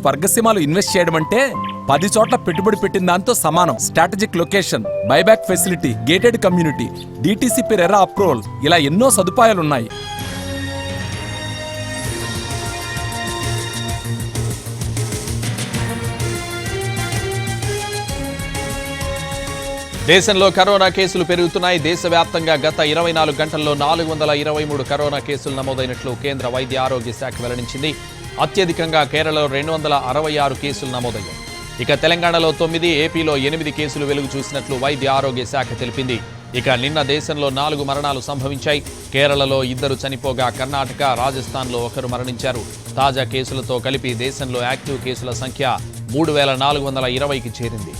స్వర్గసీమాలు invest చేయడం అంటే పది చోట్ల పెట్టుబడి పెట్టిన దాంతో సమానం. Strategic location buyback facility gated community DTCP RERA approval ఇలా ఎన్నో సదుపాయాలున్నాయి దేశంలో కరోనా కేసులు పెరుగుతున్నాయి. దేశవ్యాప్తంగా గత ఇరవై నాలుగు గంటల్లో నాలుగు వందల ఇరవై మూడు కరోనా కేసులు నమోదైనట్లు కేంద్ర వైద్య ఆరోగ్య శాఖ వెల్లడించింది. అత్యధికంగా కేరళలో రెండు వందల అరవై ఆరు కేసులు నమోదయ్యాయి. ఇక తెలంగాణలో తొమ్మిది ఏపీలో ఎనిమిది కేసులు వెలుగు చూసినట్లు వైద్య ఆరోగ్య శాఖ తెలిపింది. ఇక నిన్న దేశంలో నాలుగు మరణాలు సంభవించాయి. కేరళలో ఇద్దరు చనిపోగా కర్ణాటక రాజస్థాన్లో ఒకరు మరణించారు. తాజా కేసులతో కలిపి దేశంలో యాక్టివ్ కేసుల సంఖ్య మూడు వేల నాలుగు వందల ఇరవైకి చేరింది.